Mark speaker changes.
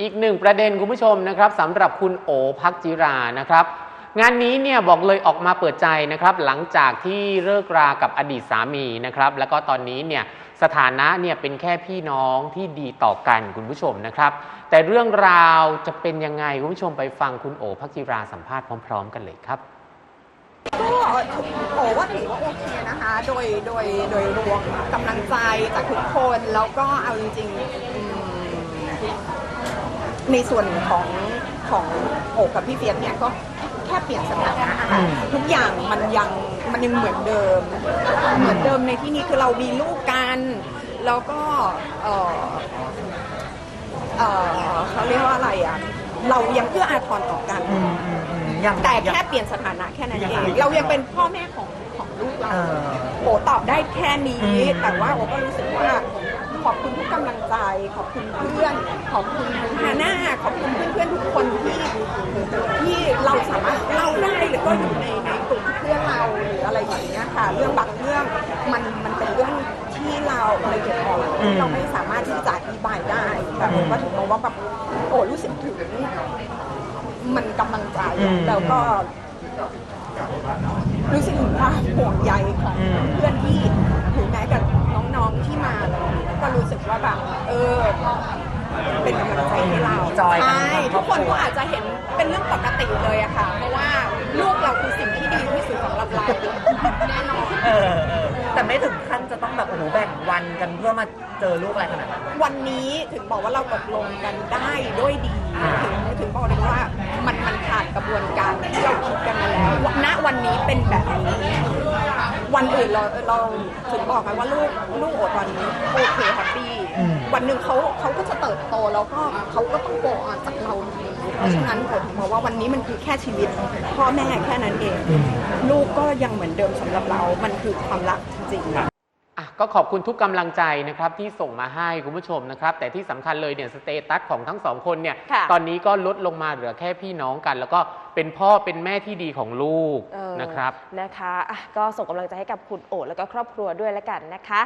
Speaker 1: อีกหนึ่งประเด็นคุณผู้ชมนะครับสำหรับคุณโอพักจิรานะครับ งานนี้เนี่ยบอกเลยออกมาเปิดใจนะครับ หลังจากที่เลิกรากับอดีตสามีนะครับ แล้วก็ตอนนี้เนี่ยสถานะเนี่ยเป็นแค่พี่น้องที่ดีต่อกันคุณผู้ชมนะครับ แต่เรื่องราวจะเป็นยังไงคุณผู้ชมไปฟังคุณโอพักจิราสัมภาษณ์พร้อม ๆ กันเลยครับ
Speaker 2: ก็โอ้ว่าถือว่าโอเคนะคะ โดยโดยโดยรวมกำลังใจจากทุกคนแล้วก็เอาจริงๆ ในส่วนของของโอกับพี่เฟียสเนี่ยก็แค่เปลี่ยนสถานะอะค่ะทุกอย่างมันยังมันยังเหมือนเดิม เหมือนเดิมในที่นี้คือเรามีลูกกันแล้วก็เออเออเขาเรียกว่าอะไรอะเรายังเอื้ออาทรต่อกัน
Speaker 3: อืมอืมอืมอย่าง
Speaker 2: แต่
Speaker 3: อย่าง
Speaker 2: แค่เปลี่ยนสถานะแค่นั้น
Speaker 3: ยัง
Speaker 2: เอ
Speaker 3: ไง
Speaker 2: งเรายังเป็นพ่อแม่ของของลูกเรา
Speaker 3: เออ
Speaker 2: โอตอบได้แค่นี้
Speaker 3: อืม
Speaker 2: แต่ว่าโอก็รู้สึกว่าขอบคุณทุกกำลังใจ ขอบคุณเพื่อน ขอบคุณฮาน่า ขอบคุณเพื่อนๆทุกคนที่ที่เราสามารถเล่าได้หรือก็อยู่ในในกลุ่มเพื่อนเราหรืออะไรอย่างเงี้ยค่ะ เรื่องบางเรื่องมันมันเป็นเรื่องที่เราละเอียดอ่อนที่เราไม่สามารถที่จะอธิบายได้แต่โอก็ถึงมองว่าแบบโอ้รู้สึกถึงมันกำลังใจ
Speaker 3: อืม
Speaker 2: แล้วก็รู้สึกถึงความห่วงใยของ
Speaker 3: อืม
Speaker 2: เพื่อนที่ถึงแม้กับน้องๆที่มา ก็รู้สึกว่าแบบเออเป็นกำลังใจให้เรา
Speaker 3: จอยกัน
Speaker 2: ใช่
Speaker 3: ทั้งคร
Speaker 2: ทุ
Speaker 3: อกบ
Speaker 2: คน
Speaker 3: ครัว
Speaker 2: ก็อาจจะเห็นเป็นเรื่องปกติเลยอะค่ะ เพราะว่าลูกเราคือสิ่งที่ดีที่สุดสำหรับเราแน่นอน
Speaker 3: เออเออแต่ไม่ถึงขั้นจะต้องแบบโอ้โหแบ่งวันกันเพื่อมาเจอลูกอะไรขนาดนั้น
Speaker 2: วันนี้ถึงบอกว่าเราตกลงกันได้ด้วยดี
Speaker 3: อ่า
Speaker 2: ถึงถึงบอกเลยว่ามันมันผ่านกระบวนการที่เราคิดกันมาแล้วณวันนี้เป็นแบบนี้ วันอื่นเราเราถึงบอกกันว่าลูกลูกโอดตอนนี้โอเคแฮปปี้
Speaker 3: อืม
Speaker 2: วันหนึ่งเขาเขาก็จะเติบโตแล้วก็เขาก็ต้องโกออนจากเราอยู่ดีเพราะฉะนั้นโอถึงบอกว่าวันนี้มันคือแค่ชีวิต พ่อแม่แค่นั้นเอง ลูกก็ยังเหมือนเดิมสำหรับเรา มันคือความรักจริงๆ
Speaker 1: อะก็ขอบคุณทุกกำลังใจนะครับที่ส่งมาให้คุณผู้ชมนะครับ แต่ที่สำคัญเลยเนี่ยสเตตัสของทั้งสองคนเนี่ย
Speaker 4: ค่ะ
Speaker 1: ตอนนี้ก็ลดลงมาเหลือแค่พี่น้องกัน แล้วก็เป็นพ่อเป็นแม่ที่ดีของลูก
Speaker 4: เออ
Speaker 1: นะครับ
Speaker 4: นะคะอะก็ส่งกำลังใจให้กับคุณโอดแล้วก็ครอบครัวด้วยแล้วกันนะคะ